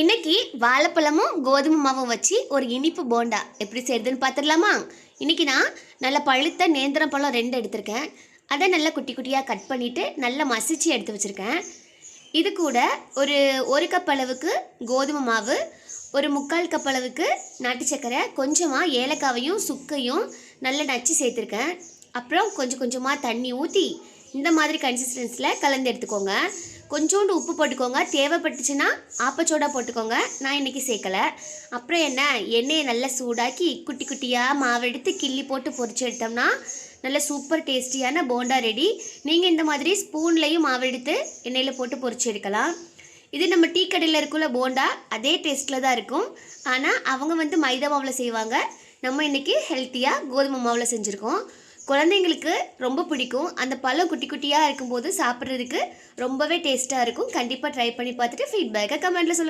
இன்னைக்கு வாழைப்பழமும் கோதுமை மாவும் வச்சு ஒரு இனிப்பு போண்டா. எப்படி செய்யுதுன்னு பார்த்துடலாமா? இன்னைக்கு நான் நல்ல பழுத்த நேந்திரம் பழம் ரெண்டு எடுத்திருக்கேன். அதை நல்லா குட்டி குட்டியாக கட் பண்ணிவிட்டு நல்லா மசிச்சு எடுத்து வச்சுருக்கேன். இது கூட ஒரு ஒரு கப் அளவுக்கு கோதுமை மாவு ஒரு முக்கால் கப் அளவுக்கு நாட்டு சர்க்கரை கொஞ்சமாக ஏலக்காவையும் சுக்கையும் நல்லா நச்சு சேர்த்துருக்கேன். அப்புறம் கொஞ்சம் கொஞ்சமாக தண்ணி ஊற்றி இந்த மாதிரி கன்சிஸ்டன்ஸில் கலந்து எடுத்துக்கோங்க. கொஞ்சோண்டு உப்பு போட்டுக்கோங்க. தேவைப்பட்டுச்சுன்னா ஆப்பச்சோடா போட்டுக்கோங்க. நான் இன்றைக்கி சேர்க்கலை. அப்புறம் என்ன? எண்ணெயை நல்லா சூடாக்கி குட்டி குட்டியாக மாவெடுத்து கிள்ளி போட்டு பொரிச்சு எடுத்தோம்னா நல்ல சூப்பர் டேஸ்டியான போண்டா ரெடி நீங்கள் இந்த மாதிரி ஸ்பூன்லேயும் மாவெடுத்து எண்ணெயில் போட்டு பொரிச்சு எடுக்கலாம். இது நம்ம டீ கடையில் இருக்குள்ள போண்டா. அதே டேஸ்ட்டில் தான் இருக்கும். ஆனால் அவங்க வந்து மைதா மாவில் செய்வாங்க. நம்ம இன்றைக்கி ஹெல்த்தியாக கோதுமை மாவில் செஞ்சுருக்கோம். குழந்தைங்களுக்கு ரொம்ப பிடிக்கும். அந்த பழம் குட்டி குட்டியாக இருக்கும்போது சாப்பிட்றதுக்கு ரொம்பவே டேஸ்ட்டாக இருக்கும். கண்டிப்பாக ட்ரை பண்ணி பார்த்துட்டு ஃபீட்பேக்கை கமெண்ட்டில் சொல்லுங்கள்